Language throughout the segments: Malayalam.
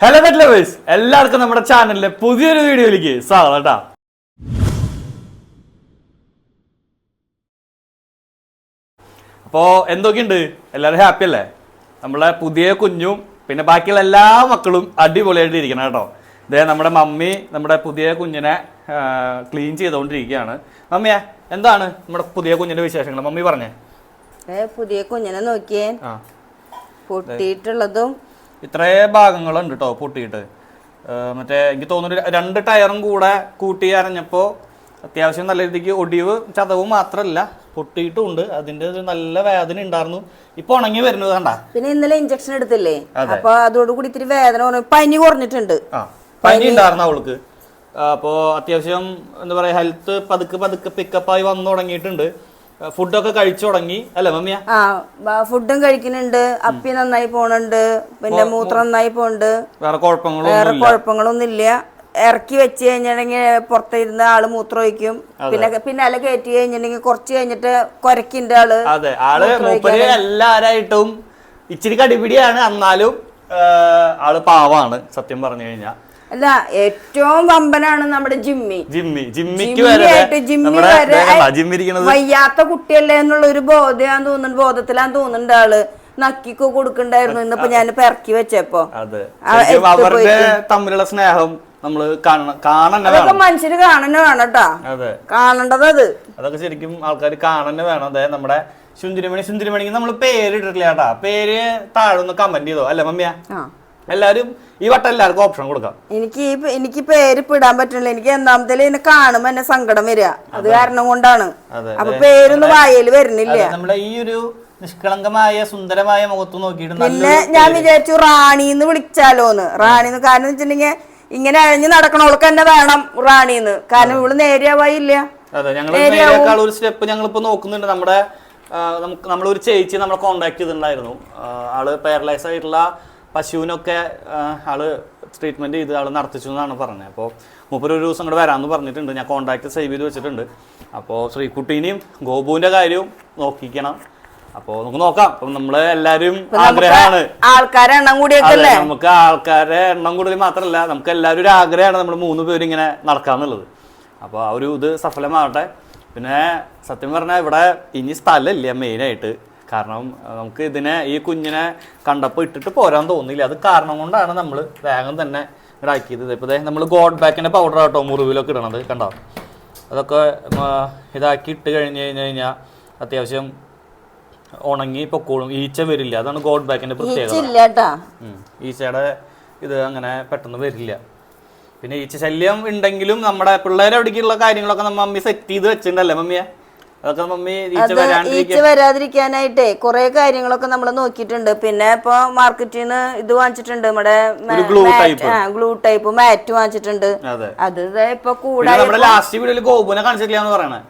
ഹലോ പെറ്റ് ലവേഴ്സ് എല്ലാവർക്കും നമ്മുടെ ചാനലിലെ പുതിയൊരു വീഡിയോയിലേക്ക് സ്വാഗതം കേട്ടോ. അപ്പോ എന്തൊക്കെയുണ്ട്? എല്ലാവരും ഹാപ്പി അല്ലേ? നമ്മളെ പുതിയ കുഞ്ഞും പിന്നെ ബാക്കിയുള്ള എല്ലാ മക്കളും അടിപൊളിയായിട്ട് ഇരിക്കണം കേട്ടോ. ഇതേ നമ്മുടെ മമ്മി നമ്മുടെ പുതിയ കുഞ്ഞിനെ ക്ലീൻ ചെയ്തുകൊണ്ടിരിക്കുകയാണ്. മമ്മിയെ എന്താണ് നമ്മുടെ പുതിയ കുഞ്ഞിന്റെ വിശേഷങ്ങൾ? മമ്മി പറഞ്ഞേ. പുതിയ കുഞ്ഞിനെ നോക്കിയേ. പൊട്ടിയിട്ടുള്ളതും ഇത്രേ ഭാഗങ്ങളുണ്ട് കേട്ടോ പൊട്ടിയിട്ട്. മറ്റേ എനിക്ക് തോന്നുന്നു രണ്ട് ടയറും കൂടെ കൂട്ടി അരഞ്ഞപ്പോൾ അത്യാവശ്യം നല്ല രീതിക്ക് ഒടിവ് ചതവും മാത്രമല്ല പൊട്ടിയിട്ടുണ്ട്. അതിന്റെ ഒരു നല്ല വേദന ഉണ്ടായിരുന്നു. ഇപ്പൊ ഉണങ്ങി വരുന്നത് കണ്ട? പിന്നെ ഇന്നലെ ഇഞ്ചക്ഷൻ എടുത്തില്ലേ? അപ്പൊ അതോടുകൂടി ഇത്തിരി വേദന പനി കുറഞ്ഞിട്ടുണ്ട്. പനി ഉണ്ടായിരുന്നു അവൾക്ക്. അപ്പോൾ അത്യാവശ്യം എന്താ പറയാ ഹെൽത്ത് പതുക്കെ പതുക്കെ പിക്കപ്പായി വന്നു തുടങ്ങിയിട്ടുണ്ട് ഫുഡൊക്കെ കഴിച്ചു തുടങ്ങി. അല്ലേ മമ്മിയ? ആ ഫുഡും കഴിക്കുന്നുണ്ട്. അപ്പി നന്നായി പോണുണ്ട്. പിന്നെ മൂത്രം നന്നായി പോണുണ്ട്. വേറെ കുഴപ്പങ്ങളും വേറെ കുഴപ്പങ്ങളൊന്നും ഇല്ല ഇറക്കി വെച്ച് കഴിഞ്ഞിട്ടുണ്ടെങ്കിൽ പുറത്തിരുന്ന് ആൾ മൂത്രം ഒഴിക്കും. പിന്നെ പിന്നെ അല കയറ്റി കഴിഞ്ഞിട്ടുണ്ടെങ്കിൽ കുറച്ച് കഴിഞ്ഞിട്ട് കുരക്കിന്റെ ആൾ. അതെ. ആൾ മൂപ്പര് എല്ലാരായിട്ടും ഇച്ചിരി കടിപിടിയാണ്. എന്നാലും ആൾ പാവാണ് സത്യം പറഞ്ഞു കഴിഞ്ഞാ അല്ല ഏറ്റവും വമ്പനാണ് നമ്മുടെ ജിമ്മി. ജിമ്മി ജിമ്മിക്ക് ജിമ്മി വരെ ജിമ്മി വരെ വയ്യാത്ത കുട്ടിയല്ലേ എന്നുള്ള ഒരു ബോധയാന്ന് തോന്നുന്നുണ്ട് ബോധത്തിലാന്ന് തോന്നുന്നുണ്ട് ആൾ. നക്കിക്ക് കൊടുക്കണ്ടായിരുന്നു ഇന്നിപ്പോ ഞാൻ പെറക്കി വെച്ചപ്പോ. അവരുടെ തമ്മിലുള്ള സ്നേഹം നമ്മൾ അതൊക്കെ മനുഷ്യര് കാണന്നെ വേണം കേട്ടാ. കാണേണ്ടത് അത് അതൊക്കെ ശരിക്കും ആൾക്കാർ കാണന്നെ വേണം. അതെ നമ്മുടെ സുന്ദരിമണി സുന്ദരിമണിക്ക് നമ്മൾ പേര് ഇട്ടിട്ടില്ല കേട്ടാ. പേര് താഴെ ഒന്ന് കമന്റ് ചെയ്തോ. അല്ലേ മമ്മിയ? ആ എല്ലാരും ഈ വട്ടം എല്ലാവർക്കും ഓപ്ഷൻ കൊടുക്കാം. എനിക്ക് ഈ എനിക്ക് പേര് ഇടാൻ പറ്റില്ല എനിക്ക് ഒന്നാമത്തേൽ എന്നെ കാണുമ്പോ എന്നെ സങ്കടം വരിക. അത് കാരണം കൊണ്ടാണ്. അപ്പൊ പേരൊന്നും വായയിൽ വരുന്നില്ല. നമ്മുടെ ഈ ഒരു നിഷ്കളങ്കമായ സുന്ദരമായ മുഖത്ത് നോക്കിയിട്ട് പിന്നെ ഞാൻ വിചാരിച്ചു റാണി എന്ന് വിളിച്ചാലോന്ന്. റാണിന്ന് കാരണം വെച്ചിട്ടുണ്ടെങ്കിൽ ഇങ്ങനെ അഴിഞ്ഞ് നടക്കണവൾക്ക് തന്നെ വേണം റാണിന്ന്. കാരണം ഇവൾ നേരിയാവായില്ല. അതെ ഞങ്ങൾ ഒരു സ്റ്റെപ്പ് ഞങ്ങൾ ഇപ്പൊ നോക്കുന്നുണ്ട്. നമ്മുടെ നമുക്ക് നമ്മളൊരു ചേച്ചി നമ്മളെ കോണ്ടാക്ട് ചെയ്തിട്ടുണ്ടായിരുന്നു. ആൾ പാരലൈസ് ആയിട്ടുള്ള പശുവിനൊക്കെ ആൾ ട്രീറ്റ്മെന്റ് ചെയ്ത് ആൾ നടത്തിച്ചു എന്നാണ് പറഞ്ഞത്. അപ്പോൾ മുപ്പത് ഒരു ദിവസം കൂടെ വരാമെന്ന് പറഞ്ഞിട്ടുണ്ട്. ഞാൻ കോൺടാക്റ്റ് സേവ് ചെയ്ത് വെച്ചിട്ടുണ്ട്. അപ്പോൾ ശ്രീകുട്ടീനെയും ഗോപുവിന്റെ കാര്യവും നോക്കിക്കണം. അപ്പോ നമുക്ക് നോക്കാം. അപ്പം നമ്മൾ എല്ലാരും ആഗ്രഹമാണ്. ആൾക്കാരെ എണ്ണം കൂടിയൊക്കെ നമുക്ക് ആൾക്കാരെ എണ്ണം കൂടുതൽ മാത്രമല്ല നമുക്ക് എല്ലാവരും ഒരു ആഗ്രഹമാണ് നമ്മൾ മൂന്ന് പേര് ഇങ്ങനെ നടക്കാന്നുള്ളത്. അപ്പോൾ ആ ഒരു ഇത് സഫലമാവട്ടെ പിന്നെ സത്യം പറഞ്ഞാൽ ഇവിടെ ഇനി സ്ഥലമില്ല മെയിനായിട്ട് കാരണം നമുക്ക് ഇതിനെ ഈ കുഞ്ഞിനെ കണ്ടപ്പോൾ ഇട്ടിട്ട് പോരാൻ തോന്നിയില്ല. അത് കാരണം കൊണ്ടാണ് നമ്മൾ വേഗം തന്നെ ഇടാക്കിയത് ഇപ്പോൾ നമ്മൾ ഗോഡ് ബാക്കിന്റെ പൗഡർ ആട്ടോ മുറിവിലൊക്കെ ഇടണത് കണ്ടോ? അതൊക്കെ ഇതാക്കി ഇട്ട് കഴിഞ്ഞ് കഴിഞ്ഞ് കഴിഞ്ഞാൽ അത്യാവശ്യം ഉണങ്ങി പൊക്കോളും. ഈച്ച വരില്ല. അതാണ് ഗോഡ് ബാക്കിന്റെ പ്രത്യേകത. ഈച്ചയുടെ ഇത് അങ്ങനെ പെട്ടെന്ന് വരില്ല. പിന്നെ ഈച്ച ശല്യം ഉണ്ടെങ്കിലും നമ്മുടെ പിള്ളേരെ അവിടേക്കുള്ള കാര്യങ്ങളൊക്കെ നമ്മ മമ്മി സെറ്റ് ചെയ്ത് വെച്ചിട്ടുണ്ടല്ലേ മമ്മിയെ? അതൊക്കെ മമ്മി ഈച്ച വരാതിരിക്കാനായിട്ടേ കുറെ കാര്യങ്ങളൊക്കെ നമ്മൾ നോക്കിയിട്ടുണ്ട്. പിന്നെ ഇപ്പൊ മാർക്കറ്റിൽ നിന്ന് ഇത് വാങ്ങിച്ചിട്ടുണ്ട്. നമ്മുടെ. ഗ്ലൂ ടൈപ്പ് മാറ്റ് വാങ്ങിച്ചിട്ടുണ്ട്. അതെ. ഇപ്പൊ കൂടാതെ ലാസ്റ്റ് വീഡിയോയിൽ ഗോപുനെ പറയണേ.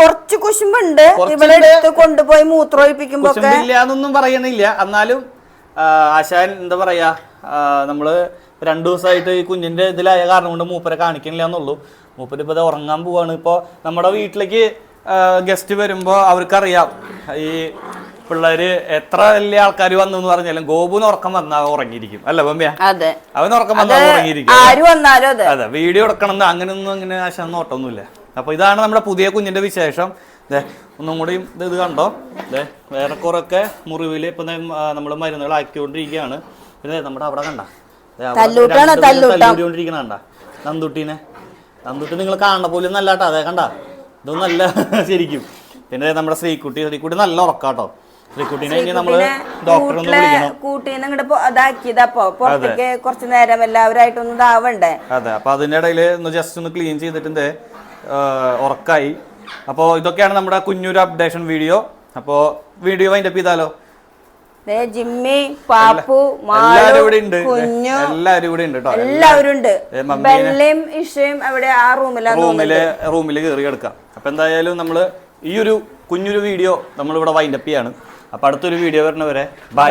കുറച്ച് കുശുമ്പുണ്ട്. ഇവിടെ എടുത്ത് കൊണ്ടുപോയി മൂത്രമൊഴിപ്പിക്കുമ്പോ എന്നൊന്നും പറയണില്ല എന്നാലും ആശാൻ എന്താ പറയാ നമ്മൾ രണ്ടു ദിവസമായിട്ട് ഈ കുഞ്ഞിന്റെ ഇതിലായ കാരണം കൊണ്ട് മൂപ്പരെ കാണിക്കണില്ല എന്നുള്ളൂ. മൂപ്പര് ഇപ്പൊ ഉറങ്ങാൻ പോവാണ്. ഇപ്പൊ നമ്മുടെ വീട്ടിലേക്ക് ഗസ്റ്റ് വരുമ്പോ അവർക്കറിയാം. ഈ പിള്ളേര് എത്ര വലിയ ആൾക്കാർ വന്നു എന്ന് പറഞ്ഞാലും ഗോപുന് ഉറക്കം വന്നാൽ ഉറങ്ങിയിരിക്കും. അല്ല ബമ്മിയ അവൻ ഉറക്കം വന്നാൽ ഉറങ്ങിയിരിക്കും. അതെ. വീഡിയോ എടുക്കണം അങ്ങനെയൊന്നും അങ്ങനെ ആശാന്ന് നോട്ടൊന്നുമില്ല അപ്പൊ ഇതാണ് നമ്മുടെ പുതിയ കുഞ്ഞിന്റെ വിശേഷം. ഒന്നും കൂടി ഇത് ഇത് കണ്ടോ? അതെ വേറെ കുറെയൊക്കെ മുറിവിൽ ഇപ്പൊ നമ്മൾ മരുന്നുകൾ ആക്കിക്കൊണ്ടിരിക്കുകയാണ് പിന്നെ നമ്മുടെ അവിടെ കണ്ട. തല്ലൂട്ടാണ്, നന്ദുട്ടീനെ. നന്ദുട്ടി നിങ്ങൾ കാണണ പോലും നല്ല കേട്ടോ അതെ കണ്ട? ഇതൊന്നും നല്ല ശരിക്കും. പിന്നെ നമ്മുടെ ശ്രീക്കുട്ടി ശ്രീക്കുട്ടി നല്ല ഉറക്കാട്ടോ. ശ്രീകുട്ടീനെ ഇനി നമ്മൾ ഡോക്ടറെ ഒന്ന് കൂട്ടിലെ വിളിക്കണം. കൂട്ടീന്ന് ഇങ്ങോട്ട് ഇതാക്കിയതപ്പോ പുറത്തേക്ക് കുറച്ച് നേരം എല്ലാവരായിട്ടൊന്നും ഇതാവണ്ടേ? അതെ അപ്പൊ അതിന്റെ ഇടയിൽ ഒന്ന് ജസ്റ്റ് ഒന്ന് ക്ലീൻ ചെയ്തിട്ടുണ്ട് ഉറക്കായി. അപ്പോൾ ഇതൊക്കെയാണ് നമ്മുടെ കുഞ്ഞൊരു അപ്ഡേഷൻ വീഡിയോ അപ്പോൾ വീഡിയോ അതിന്റെ ചെയ്താലോ? ജിമ്മി പാപ്പു മാളു കുഞ്ഞു. എല്ലാരും ഇവിടെ ഉണ്ട് കേട്ടോ എല്ലാവരും ഉണ്ട്. ബെല്ലയും ഇഷയും അവിടെ ആ റൂമിലാണ് റൂമിൽ റൂമിൽ കയറി കിടക്കാം അപ്പൊ എന്തായാലും നമ്മൾ ഈ ഒരു കുഞ്ഞൊരു വീഡിയോ നമ്മളിവിടെ വൈൻഡപ്പ് ചെയ്യാണ്. അപ്പൊ അടുത്തൊരു വീഡിയോ വരണവരെ ബൈ